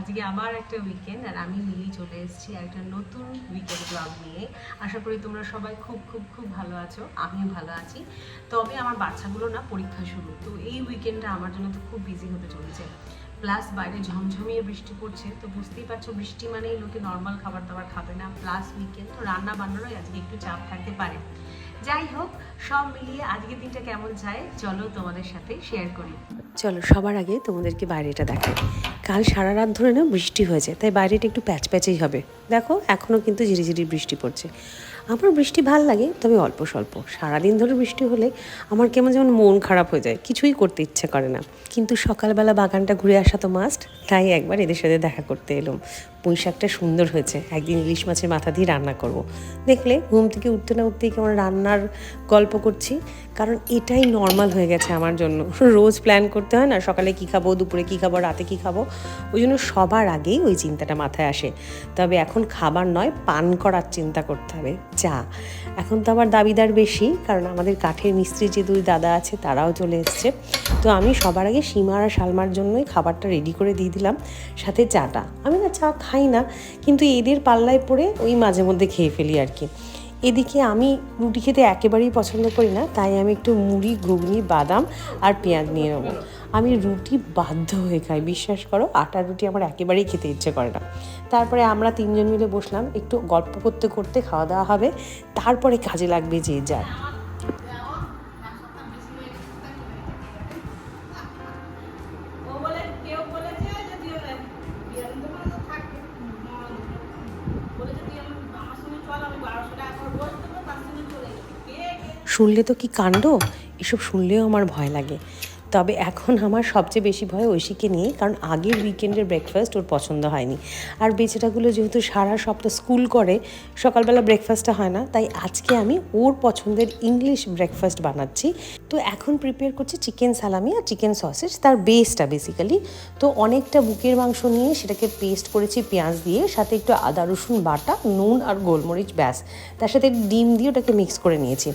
আজকে আমার একটা উইকেন্ড আর আমি মিলি চলে এসেছি একটা নতুন উইকেন্ড ব্লগ নিয়ে। আশা করি তোমরা সবাই খুব খুব খুব ভালো আছো, আমিও ভালো আছি। তবে আমার বাচ্চাগুলো না পরীক্ষা শুরু, তো এই উইকেন্ডটা আমার জন্য তো খুব বিজি হতে চলেছে। প্লাস বাইরে ঝমঝমিয়ে বৃষ্টি পড়ছে, তো বুঝতেই পারছ বৃষ্টি মানেই লোকে নর্মাল খাবার দাবার খাবে না। প্লাস উইকেন্ড তো রান্না বান্নারও আজকে একটু চাপ থাকতে পারে। যাই হোক, সব মিলিয়ে আজকের দিনটা কেমন যায়, চলো তোমাদের সাথে শেয়ার করি। চলো, সবার আগে তোমাদেরকে বাইরেটা দেখাই। কাল সারা রাত ধরে না বৃষ্টি হয়েছে, তাই বাইরেটা একটু প্যাচ প্যাচেই হবে। দেখো এখনও কিন্তু ঝিরিঝিরি বৃষ্টি পড়ছে। আমার বৃষ্টি ভালো লাগে, তবে অল্প স্বল্প। সারাদিন ধরে বৃষ্টি হলে আমার কেমন যেমন মন খারাপ হয়ে যায়, কিছুই করতে ইচ্ছে করে না। কিন্তু সকালবেলা বাগানটা ঘুরে আসা তো মাস্ট তাই একবার এদের সাথে দেখা করতে এলাম। পুঁই শাকটা সুন্দর হয়েছে। একদিন ইলিশ মাছের মাথা দিয়ে রান্না করব। দেখলে ঘুম থেকে উঠতে না উঠতেই কেমন রান্নার গল্প করছি। কারণ এটাই নর্মাল হয়ে গেছে আমার জন্য। রোজ প্ল্যান করতে হয় না, সকালে কী খাব, দুপুরে কী খাব, রাতে কী খাব? ওই জন্য সবার আগেই ওই চিন্তাটা মাথায় আসে। তবে এখন খাবার নয়, পান করার চিন্তা করতে হবে। চা এখন তো আবার দাবিদার বেশি, কারণ আমাদের কাঠের মিস্ত্রি যে দুই দাদা আছে, তারাও চলে এসছে। তো আমি সবার আগে সীমা আর শালমার জন্যই খাবারটা রেডি করে দিয়ে দিলাম, সাথে চাটা। আমি না চা খাই না, কিন্তু এদের পাল্লায় পড়ে ওই মাঝে মধ্যে খেয়ে ফেলি আর কি। এদিকে আমি রুটি খেতে একেবারেই পছন্দ করি না, তাই আমি একটু মুড়ি, ঘুগনি, বাদাম আর পেঁয়াজ নিয়ে নেব। আমি রুটি বাধ্য হয়ে খাই, বিশ্বাস করো আটার রুটি আমার একেবারেই খেতে ইচ্ছে করে না। তারপরে আমরা তিনজন মিলে বসলাম, একটু গল্প করতে করতে খাওয়া দাওয়া হবে, তারপরে কাজে লাগবে যে যার। শুনলে তো কি কাণ্ড? এসব শুনলেও আমার ভয় লাগে। তবে এখন আমার সবচেয়ে বেশি ভয় ঐশীকে নিয়ে কারণ আগের উইকেন্ডের ব্রেকফাস্ট ওর পছন্দ হয়নি। আর বেচারাগুলো যেহেতু সারা সপ্তাহ স্কুল করে, সকালবেলা ব্রেকফাস্টটা হয় না, তাই আজকে আমি ওর পছন্দের ইংলিশ ব্রেকফাস্ট বানাচ্ছি। তো এখন প্রিপেয়ার করছি চিকেন সালামি আর চিকেন সসেজ তার বেসটা বেসিক্যালি তো অনেকটা বুকের মাংস নিয়ে সেটাকে পেস্ট করেছি পেঁয়াজ দিয়ে, সাথে একটু আদা রসুন বাটা, নুন আর গোলমরিচ ব্যাস। তার সাথে ডিম দিয়ে ওটাকে মিক্স করে নিয়েছি।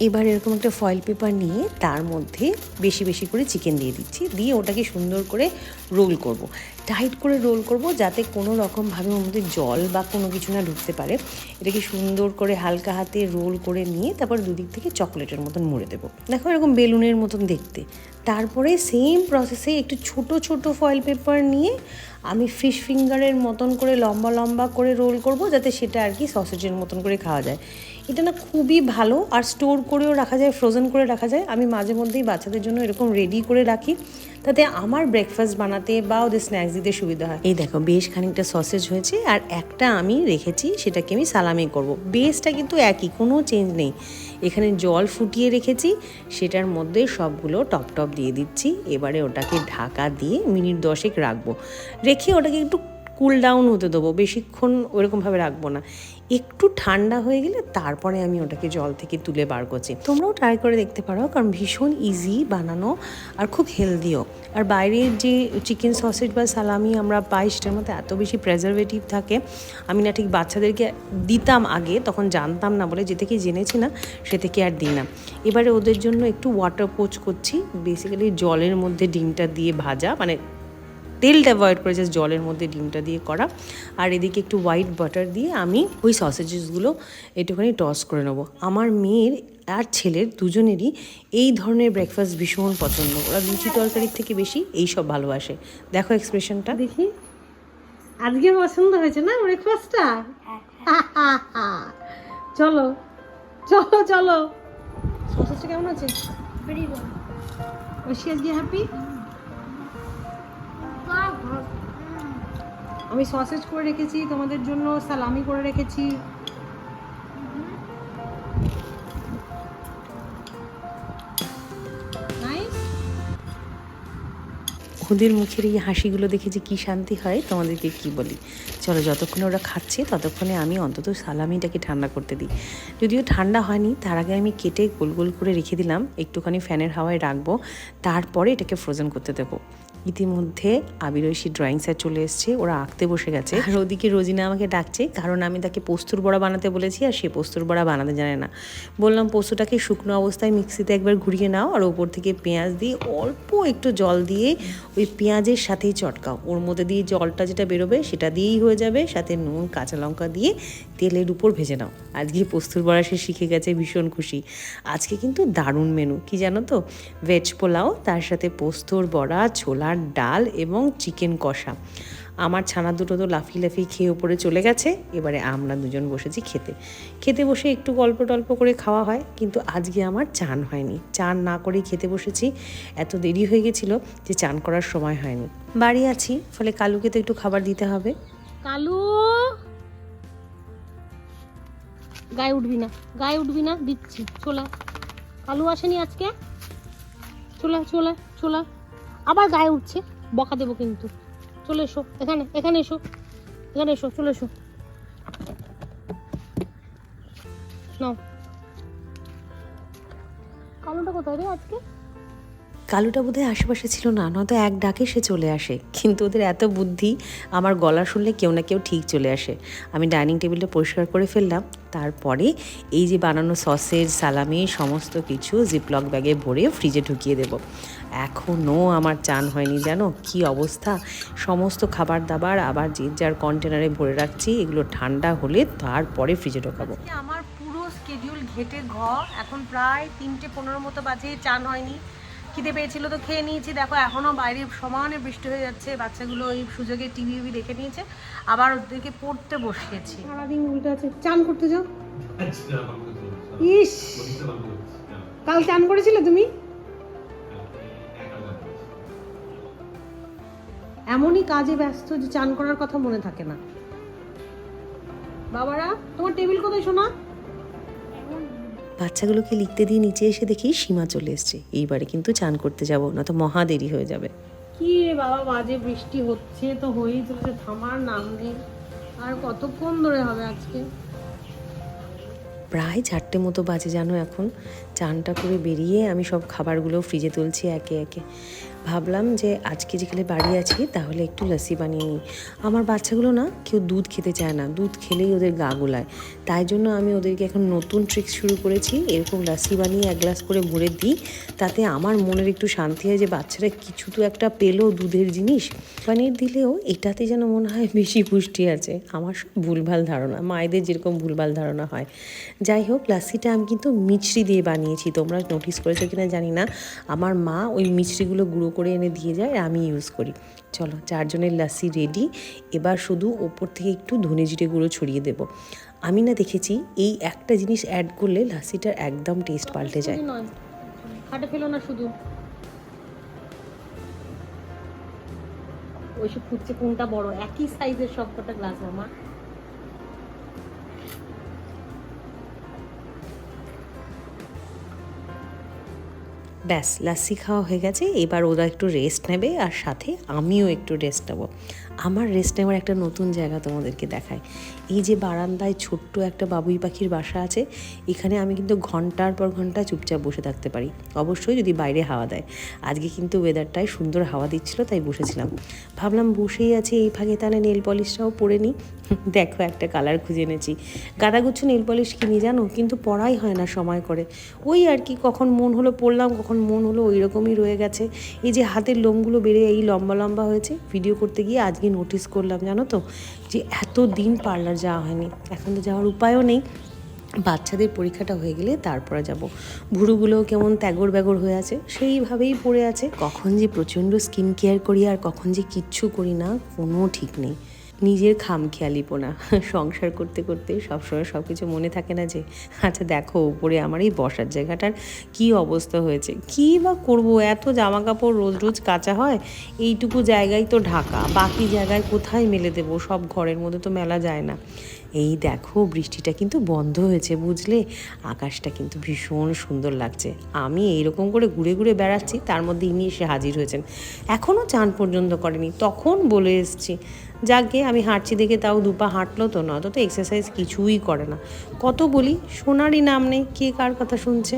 এবার এরকম একটা ফয়েল পেপার নিয়ে তার মধ্যে বেশি বেশি করে চিকেন দিয়ে দিচ্ছি। দিয়ে ওটাকে সুন্দর করে রোল করব। টাইট করে রোল করব যাতে কোনো রকমভাবে ওর মধ্যে জল বা কোনো কিছু না ঢুকতে পারে। এটাকে সুন্দর করে হালকা হাতে রোল করে নিয়ে তারপর দুদিক থেকে চকলেটের মতন মুড়ে দেবো। দেখো এরকম বেলুনের মতন দেখতে। তারপরে সেম প্রসেসে একটু ছোট ছোট ফয়েল পেপার নিয়ে আমি ফিশ ফিঙ্গারের মতন করে লম্বা লম্বা করে রোল করব যাতে সেটা আর কি সসেজের মতন করে খাওয়া যায়। এটা না খুবই ভালো আর স্টোর করেও রাখা যায় ফ্রোজেন করে রাখা যায়। আমি মাঝে মধ্যেই বাচ্চাদের জন্য এরকম রেডি করে রাখি। তাতে আমার ব্রেকফাস্ট বানাতে বা ওদের স্ন্যাক্স দিতে সুবিধা হয়। এই দেখো, বেশ খানিকটা সসেজ হয়েছে আর একটা আমি রেখেছি, সেটাকে আমি সালামি করব। বেসটা কিন্তু একই, কোনো চেঞ্জ নেই। এখানে জল ফুটিয়ে রেখেছি, সেটার মধ্যে সবগুলো টপ টপ দিয়ে দিচ্ছি। এবারে ওটাকে ঢাকা দিয়ে মিনিট দশেক রাখব। রেখে ওটাকে একটু কুল ডাউন হতে দেবো, বেশিক্ষণ ওরকমভাবে রাখব না। একটু ঠান্ডা হয়ে গেলে তারপরে আমি ওটাকে জল থেকে তুলে বার করছি। তোমরাও ট্রাই করে দেখতে পারো, কারণ ভীষণ ইজি বানানো আর খুব হেলদিও আর বাইরের যে চিকেন সসেজ বা সালামি আমরা পাই, সেটার মধ্যে এত বেশি প্রেজারভেটিভ থাকে। আমি না ঠিক বাচ্চাদেরকে দিতাম আগে, তখন জানতাম না বলে যে থেকে জেনেছি না, সে থেকে আর দিই না। এবারে ওদের জন্য একটু ওয়াটার পোচ করছি বেসিক্যালি জলের মধ্যে ডিমটা দিয়ে ভাজা মানে তেলটা অ্যাভয়েড করে জাস্ট জলের মধ্যে ডিমটা দিয়ে করা। আর এদিকে একটু হোয়াইট বাটার দিয়ে আমি ওই সসেজেসগুলো একটুখানি টস করে নেব। আমার মেয়ের আর ছেলের দুজনেরই এই ধরনের ব্রেকফাস্ট ভীষণ পছন্দ। ওরা লুচি তরকারির থেকে বেশি এই সব ভালোবাসে। দেখো এক্সপ্রেশনটা দেখি। আজকে পছন্দ হয়েছে না ব্রেকফাস্টটা চলো চলো চলো। সসেজটা কেমন আছে? ঐশী আজকে হ্যাপি আমি সসেজ করে রেখেছি, তোমাদের জন্য সালামি করে রেখেছি। ওদের মুখের এই হাসিগুলো দেখে যে কী শান্তি হয়, তোমাদেরকে কি বলি? চলো, যতক্ষণে ওরা খাচ্ছে, ততক্ষণে আমি অন্তত সালামিটাকে ঠান্ডা করতে দিই। যদিও ঠান্ডা হয়নি, তার আগে আমি কেটে গোল গোল করে রেখে দিলাম, একটুখানি ফ্যানের হাওয়ায় রাখব, তারপরে এটাকে ফ্রোজেন করতে দেবো। ইতিমধ্যে আবিরৈশী ড্রয়িং স্যার চলে এসছে, ওরা আঁকতে বসে গেছে। আর ওদিকে রোজিনা আমাকে ডাকছে, কারণ আমি তাকে পোস্তুর বড়া বানাতে বলেছি, আর সে পোস্তুর বড়া বানাতে জানে না। বললাম, পোস্তটাকে শুকনো অবস্থায় মিক্সিতে একবার ঘুরিয়ে নাও, আর ওপর থেকে পেঁয়াজ দিয়ে অল্প একটু জল দিয়ে ওই পেঁয়াজের সাথেই চটকাও। ওর মধ্যে দিয়ে জলটা যেটা বেরোবে, সেটা দিয়েই হয়ে যাবে। সাথে নুন, কাঁচা লঙ্কা দিয়ে তেলের উপর ভেজে নাও। আজকে পোস্তুর বড়া সে শিখে গেছে, ভীষণ খুশি। আজকে কিন্তু দারুণ মেনু কি জানো তো? ভেজ পোলাও, তার সাথে পোস্তর বড়া, ছোলার ডাল এবং চিকেন কষা। আমার ছানা দুটো তো লাফি লাফি খেয়ে ওপরে চলে গেছে, এবারে আমরা দুজন বসেছি খেতে। খেতে বসে একটু গল্প টল্প করে খাওয়া হয়, কিন্তু আজকে আমার চান হয়নি। চান না করেই খেতে বসেছি। এত দেরি হয়ে গেছিল যে চান করার সময় হয়নি। বাড়ি আছি, ফলে কালুকে তো একটু খাবার দিতে হবে। কালু! গায়ে উঠবি না, গায়ে উঠবি না, দিচ্ছি চলে কালু আসেনি আজকে? চলে চলে চলে আবার গায়ে উঠছে, বকা দেবো কিন্তু। চলে এসো, এখানে এখানে এসো এখানে এসো, চলে এসো। নাও। কালোটা কোথায় রে আজকে? কালুটা বোধহয় আশেপাশে ছিল না, নয়তো এক ডাকে সে চলে আসে। কিন্তু ওদের এত বুদ্ধি, আমার গলা শুনলে কেউ না কেউ ঠিক চলে আসে। আমি ডাইনিং টেবিলটা পরিষ্কার করে ফেললাম। তারপরে এই যে বানানো সসেজ, সালামি, সমস্ত কিছু জিপলক ব্যাগে ভরে ফ্রিজে ঢুকিয়ে দেব। এখনও আমার চান হয়নি, জানো? কি অবস্থা? সমস্ত খাবার দাবার আবার যে যার কন্টেনারে ভরে রাখছি, এগুলো ঠান্ডা হলে তারপরে ফ্রিজে ঢোকাবো। আমার পুরো স্কেডিউল ঘেটে ঘ। এখন প্রায় তিনটে পনেরো মতো বাজে, চান হয়নি। খিদে পেয়েছিল তো খেয়ে নিয়েছি। দেখো এখনও বাইরে সমানে বৃষ্টি হয়ে যাচ্ছে। বাচ্চাগুলো এই সুযোগে টিভি উভি দেখে নিয়েছে। আবার ওদেরকে পড়তে বসিয়েছি। সারাদিন উল্টো আছে। চান করতে যাও। ইস! কাল চান করেছিলে তুমি? এমনই কাজে ব্যস্ত যে চান করার কথা মনে থাকে না। বাবারা, তোমার টেবিল কোথায় শোনা বাচ্চাগুলোকে লিখতে দিয়ে নিচে এসে দেখি সীমা চলে এসছে। এইবারে কিন্তু চান করতে যাব না তো মহা দেরি হয়ে যাবে। কি রে বাবা বাজে বৃষ্টি হচ্ছে তো হয়েই চলছে থামার নাম নেই। আর কতক্ষণ ধরে হবে আজকে? প্রায় চারটে মতো বাজে জানো এখন। চানটা করে বেরিয়ে আমি সব খাবারগুলো ফ্রিজে তুলছি একে একে। ভাবলাম যে আজকে যেখানে বাড়ি আছি, তাহলে একটু লস্যি বানিয়ে নিই। আমার বাচ্চাগুলো না কেউ দুধ খেতে চায় না, দুধ খেলেই ওদের গা গোলায়। তাই জন্য আমি ওদেরকে এখন নতুন ট্রিক্স শুরু করেছি, এরকম লস্যি বানিয়ে এক গ্লাস করে ভরে দিই, তাতে আমার মনের একটু শান্তি হয় যে বাচ্চারা কিছু তো একটা পেল দুধের জিনিস। পানির দিলেও এটাতে যেন মনে হয় বেশি পুষ্টি আছে। আমার সব ভুলভাল ধারণা, মায়েদের যেরকম ভুলভাল ধারণা হয়। যাই হোক লাসিটা আমি কিন্তু মিছরি দিয়ে বানিয়েছি। তোমরা নোটিস করেছ কিনা জানি না। আমার মা ওই মিছরিগুলো গুঁড়ো করে এনে দিয়ে যায় আমি ইউজ করি। চলো, চারজনের লাসি রেডি এবার শুধু ওপর থেকে একটু ধনে জিরে গুঁড়ো ছড়িয়ে দেব। আমি না দেখেছি, এই একটা জিনিস অ্যাড করলে লাসিটার একদম টেস্ট পাল্টে যায়। খাটে ফেলো না শুধু। ওইসব খুঁজছে কোনটা বড়? একই সাইজের সবকটা গ্লাস আমার। ব্যাস, লাসি খাওয়া হয়ে গেছে। এবার ওরা একটু রেস্ট নেবে আর সাথে আমিও একটু রেস্ট নেব। আমার রেস্ট নেওয়ার একটা নতুন জায়গা তোমাদেরকে দেখায় এই যে বারান্দায় ছোট্ট একটা বাবুই পাখির বাসা আছে, এখানে আমি কিন্তু ঘণ্টার পর ঘণ্টা চুপচাপ বসে থাকতে পারি। অবশ্যই যদি বাইরে হাওয়া দেয়। আজকে কিন্তু ওয়েদারটায় সুন্দর হাওয়া দিচ্ছিল, তাই বসেছিলাম। ভাবলাম বসেই আছে এই ফাঁকে, তাহলে নেল পলিশটাও পরে নিই। দেখো একটা কালার খুঁজে এনেছি। গাদাগুচ্ছ নেল পলিশ কিনি জানো? কিন্তু পড়াই হয় না সময় করে। ওই আর কি, কখন মন হলো পড়লাম, কখন মন হলো ওই রকমই রয়ে গেছে। এই যে হাতের লোমগুলো বেড়ে এই লম্বা লম্বা হয়েছে ভিডিও করতে গিয়ে আজকে নোটিস করলাম, জানো তো? যে এত দিন পার্লার যাওয়া হয়নি। এখন তো যাওয়ার উপায়ও নেই। বাচ্চাদের পরীক্ষাটা হয়ে গেলে তারপরে যাব। ভুরুগুলো কেমন ত্যাগর ব্যাগর হয়ে আছে, সেইভাবেই পড়ে আছে। কখন যে প্রচণ্ড স্কিন কেয়ার করি আর কখন যে কিচ্ছু করি না, কোনো ঠিক নেই। নিজের খামখেয়ালিপোনা সংসার করতে করতে সবসময় সব কিছু মনে থাকে না যে আচ্ছা দেখো উপরে আমার এই বসার জায়গাটার কি অবস্থা হয়েছে। কি বা করব? এত জামা কাপড় রোজ রোজ কাঁচা হয়। এইটুকু জায়গায় তো ঢাকা। বাকি জায়গায় কোথায় মেলে দেবো? সব ঘরের মধ্যে তো মেলা যায় না। এই দেখো, বৃষ্টিটা কিন্তু বন্ধ হয়েছে, বুঝলে? আকাশটা কিন্তু ভীষণ সুন্দর লাগছে। আমি এইরকম করে ঘুরে ঘুরে বেড়াচ্ছি, তার মধ্যে ইনি এসে হাজির হয়েছেন। এখনও চান পর্যন্ত করেনি, তখন বলে এসছি যাকে আমি হাঁটছি দেখে তাও দুপা হাঁটলো তো না তো এক্সারসাইজ কিছুই করে না। কত বলি, সোনারই নাম নেই, কে কার কথা শুনছে?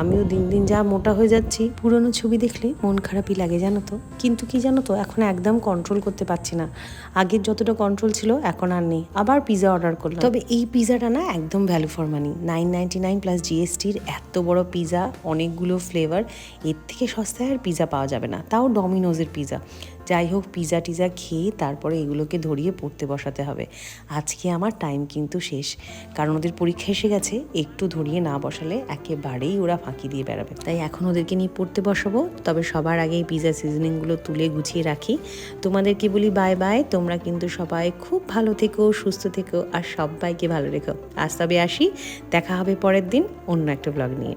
আমিও দিন দিন যা মোটা হয়ে যাচ্ছি, পুরনো ছবি দেখলে মন খারাপই লাগে, জানো তো? কিন্তু কি জানো তো, এখন একদম কন্ট্রোল করতে পারছি না। আগের যতটা কন্ট্রোল ছিল, এখন আর নেই। আবার পিৎজা অর্ডার করলাম। তবে এই পিজাটা না একদম value for money nine ninety nine plus জিএসটির এত বড় পিজা, অনেকগুলো ফ্লেভার এর থেকে সস্তায় আর পিজা পাওয়া যাবে না। তাও ডমিনোজের পিৎজা যাই হোক পিৎজা টিজা খেয়ে তারপরে এগুলোকে ধরিয়ে পড়তে বসাতে হবে। আজকে আমার টাইম কিন্তু শেষ। কারণ ওদের পরীক্ষা এসে গেছে, একটু ধরিয়ে না বসালে একেবারেই ওরা ফাঁকি দিয়ে বেড়াবে। তাই এখন ওদেরকে নিয়ে পড়তে বসাবো। তবে সবার আগে এই পিৎজা সিজনিংগুলো তুলে গুছিয়ে রাখি। তোমাদেরকে বলি বাই বাই তোমরা কিন্তু সবাই খুব ভালো থেকো, সুস্থ থেকো, আর সবাইকে ভালো রেখো। আজ তবে আসি। দেখা হবে পরের দিন অন্য একটা ব্লগ নিয়ে।